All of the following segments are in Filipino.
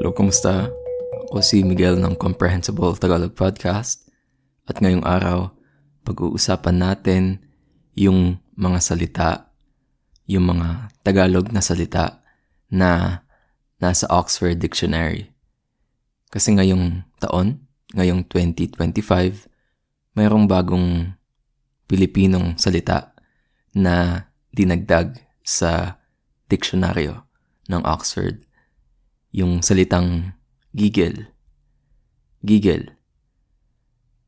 Hello, kumusta? Ako si Miguel ng Comprehensible Tagalog Podcast. At ngayong araw, pag-uusapan natin yung mga salita, yung mga Tagalog na salita na nasa Oxford Dictionary. Kasi ngayong taon, ngayong 2025, mayroong bagong Pilipinong salita na dinagdag sa diksyonaryo ng Oxford yung salitang giggle. Giggle.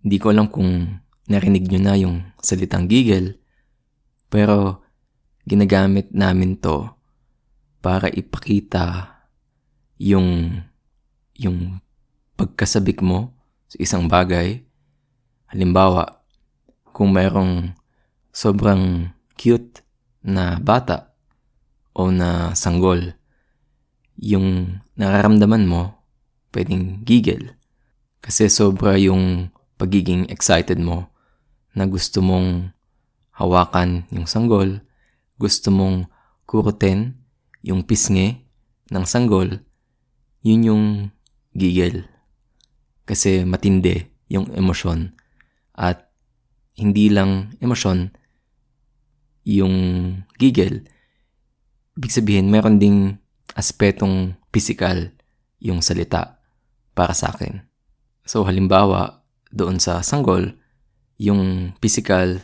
Hindi ko alam kung narinig nyo na yung salitang giggle, pero ginagamit namin to para ipakita yung yung pagkasabik mo sa isang bagay. Halimbawa, kung mayroong sobrang cute na bata o na sanggol, yung nararamdaman mo, pwedeng giggle. Kasi sobra yung pagiging excited mo na gusto mong hawakan yung sanggol, gusto mong kurutin yung pisngi ng sanggol, yun yung giggle. Kasi matindi yung emosyon at hindi lang emosyon yung giggle. Ibig sabihin, meron ding aspetong physical yung salita para sa akin. So halimbawa, doon sa sanggol, yung physical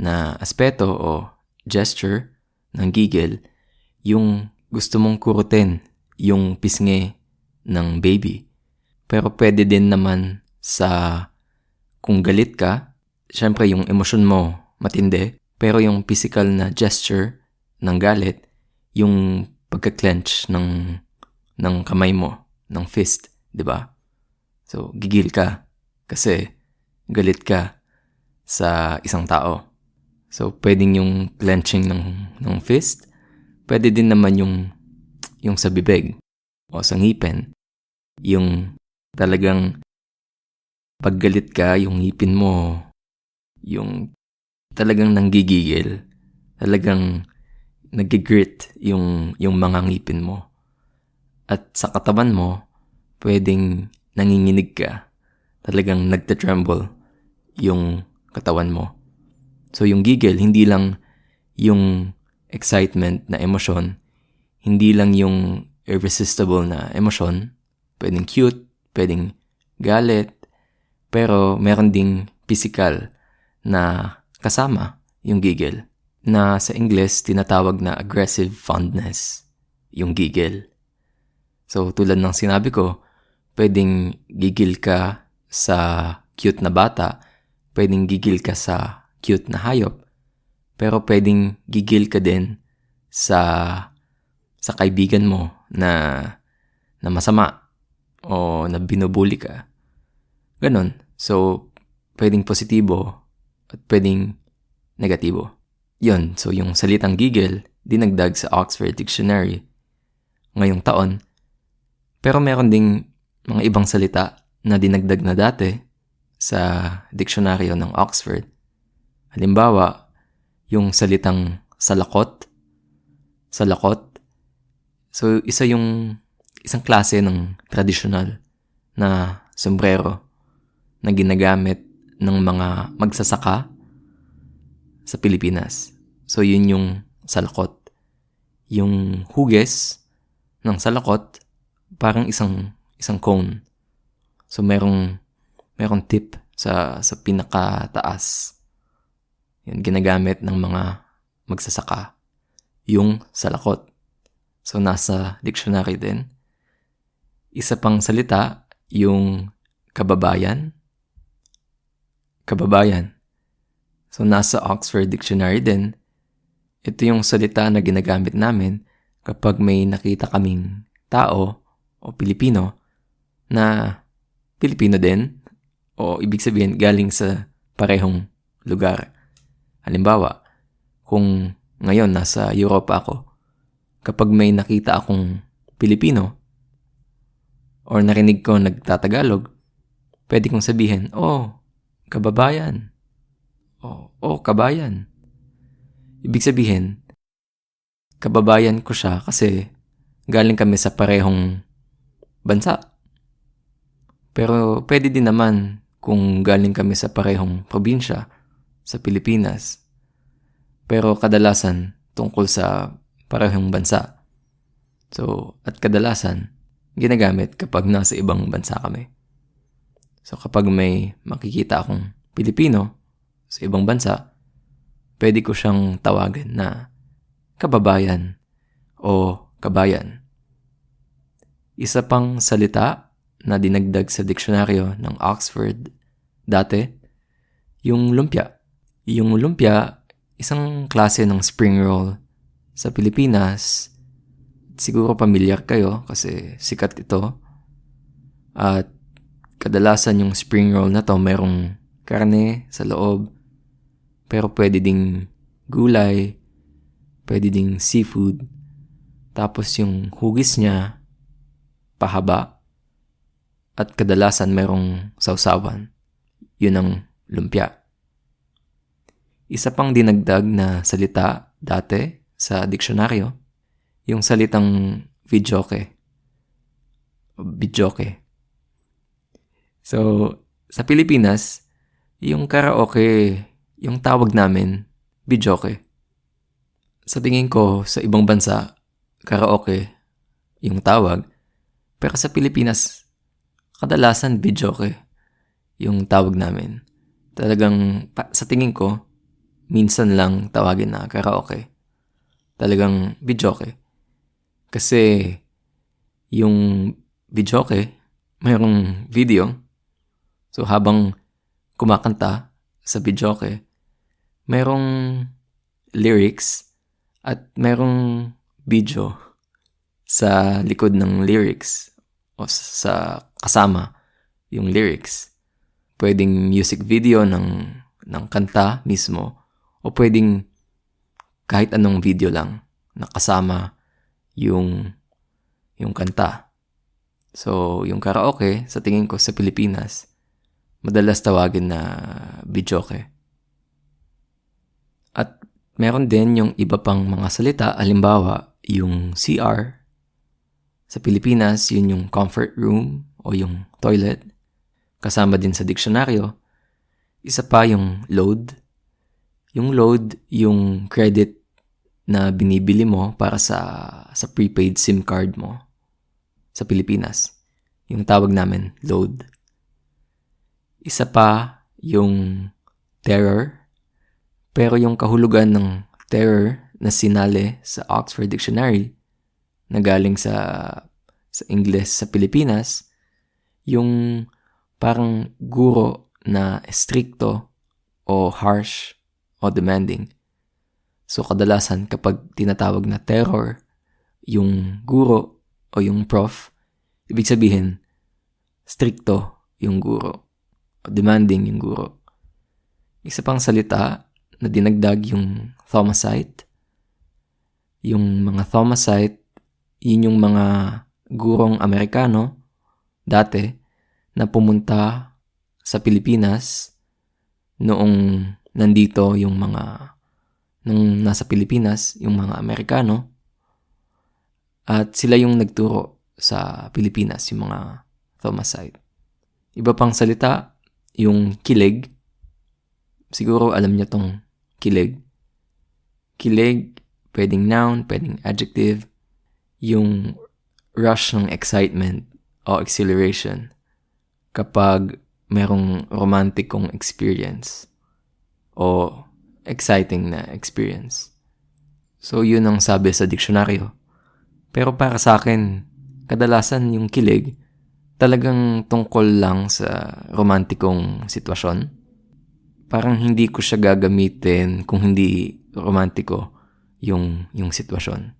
na aspeto o gesture ng giggle, yung gusto mong kurutin yung pisngi ng baby. Pero pwede din naman sa kung galit ka, syempre yung emosyon mo matindi, pero yung physical na gesture ng galit, yung pagka-clench ng, ng kamay mo, ng fist, di ba? So, gigil ka kasi galit ka sa isang tao. So, pwedeng yung clenching ng, ng fist, pwede din naman yung, yung sa bibig o sa ngipin. Yung talagang paggalit ka, yung ngipin mo, yung talagang nanggigigil, talagang nagigrit yung, yung mga ngipin mo. At sa katawan mo, pwedeng nanginginig ka. Talagang nagtatremble yung katawan mo. So yung giggle, hindi lang yung excitement na emosyon, hindi lang yung irresistible na emosyon, pwedeng cute, pwedeng galit, pero meron ding physical na kasama yung giggle na sa English tinatawag na aggressive fondness, yung gigil. So tulad ng sinabi ko, pwedeng gigil ka sa cute na bata, pwedeng gigil ka sa cute na hayop, pero pwedeng gigil ka din sa sa kaibigan mo na na masama o na binubuli ka. Ganon. So, pwedeng positibo at pwedeng negatibo. Yon, so yung salitang giggle, dinagdag sa Oxford Dictionary ngayong taon. Pero meron ding mga ibang salita na dinagdag na dati sa diksyonaryo ng Oxford. Halimbawa, yung salitang salakot. Salakot. So, isa yung isang klase ng tradisyonal na sombrero na ginagamit ng mga magsasaka sa Pilipinas. So, yun yung salakot. Yung huges ng salakot, parang isang, isang cone. So, merong, merong tip sa, sa pinakataas. Yun, ginagamit ng mga magsasaka. Yung salakot. So, nasa dictionary din. Isa pang salita, yung kababayan. Kababayan. So, nasa Oxford Dictionary din, ito yung salita na ginagamit namin kapag may nakita kaming tao o Pilipino na Pilipino din o ibig sabihin galing sa parehong lugar. Halimbawa, kung ngayon nasa Europa ako, kapag may nakita akong Pilipino or narinig ko nagtatagalog, pwede kong sabihin, oh, kababayan, Oh, oh, kabayan. Ibig sabihin, kababayan ko siya kasi galing kami sa parehong bansa. Pero pwede din naman kung galing kami sa parehong probinsya sa Pilipinas. Pero kadalasan tungkol sa parehong bansa. So, at kadalasan, ginagamit kapag nasa ibang bansa kami. So, kapag may makikita akong Pilipino sa ibang bansa, pwede ko siyang tawagan na kababayan o kabayan. Isa pang salita na dinagdag sa diksyonaryo ng Oxford dati, yung lumpia. Yung lumpia, isang klase ng spring roll sa Pilipinas siguro pamilyar kayo kasi sikat ito. At kadalasan yung spring roll na to merong karne sa loob. Pero pwede ding gulay, pwede ding seafood. Tapos yung hugis niya, pahaba. At kadalasan merong sausawan. Yun ang lumpia. Isa pang dinagdag na salita dati sa diksyonaryo yung salitang videoke. Videoke. So, sa Pilipinas, yung karaoke, yung tawag namin, videoke. Sa tingin ko, sa ibang bansa, karaoke, yung tawag. Pero sa Pilipinas, kadalasan videoke, yung tawag namin. Talagang, sa tingin ko, minsan lang tawagin na karaoke. Talagang videoke. Kasi yung videoke, mayroong video. So habang kumakanta sa videoke, mayroong lyrics at mayroong video sa likod ng lyrics o sa kasama yung lyrics. Pwedeng music video ng, ng kanta mismo o pwedeng kahit anong video lang na kasama yung yung kanta. So, yung karaoke, sa tingin ko sa Pilipinas, madalas tawagin na videoke. Meron din yung iba pang mga salita, alimbawa, yung CR. Sa Pilipinas, yun yung comfort room o yung toilet. Kasama din sa diksyonaryo. Isa pa yung load. Yung load, yung credit na binibili mo para sa sa prepaid SIM card mo sa Pilipinas. Yung tawag namin load. Isa pa yung terror. Pero yung kahulugan ng terror na sinali sa Oxford Dictionary na galing sa sa English sa Pilipinas, yung parang guro na stricto o harsh o demanding. So kadalasan kapag tinatawag na terror, yung guro o yung prof, ibig sabihin, stricto yung guro o demanding yung guro. Isa pang salita na dinagdag yung Thomasite. Yung mga Thomasite, yun yung mga gurong Amerikano dati na pumunta sa Pilipinas noong nandito yung mga nung nasa Pilipinas, yung mga Amerikano. At sila yung nagturo sa Pilipinas, yung mga Thomasite. Iba pang salita, yung kilig. Siguro alam niyo tong kilig. Kilig, pwedeng noun, pwedeng adjective. Yung rush ng excitement o exhilaration kapag merong romantikong experience o exciting na experience. So yun ang sabi sa diksyonaryo. Pero para sa akin, kadalasan yung kilig talagang tungkol lang sa romantikong sitwasyon. Parang hindi ko siya gagamitin kung hindi romantiko yung, yung sitwasyon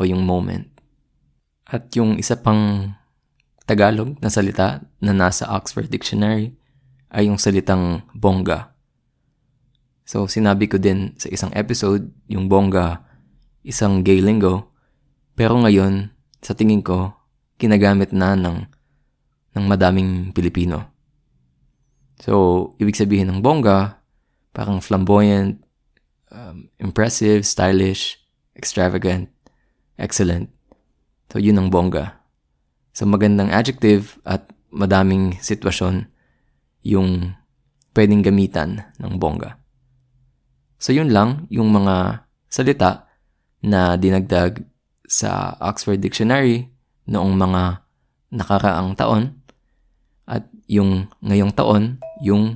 o yung moment. At yung isa pang Tagalog na salita na nasa Oxford Dictionary ay yung salitang bongga. So, sinabi ko din sa isang episode, yung bongga, isang gay lingo. Pero ngayon, sa tingin ko, kinagamit na ng, ng madaming Pilipino. So, ibig sabihin ng bongga, parang flamboyant, um, impressive, stylish, extravagant, excellent. So, yun ang bongga sa magandang adjective at madaming sitwasyon yung pwedeng gamitan ng bongga. So yun lang yung mga salita na dinagdag sa Oxford Dictionary noong mga nakaraang taon at yung ngayong taon yung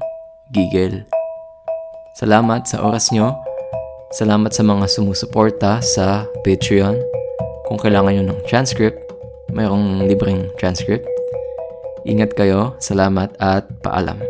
gigil. Salamat sa oras nyo. Salamat sa mga sumusuporta sa Patreon. Kung kailangan nyo ng transcript, mayroong libreng transcript. Ingat kayo, salamat at paalam.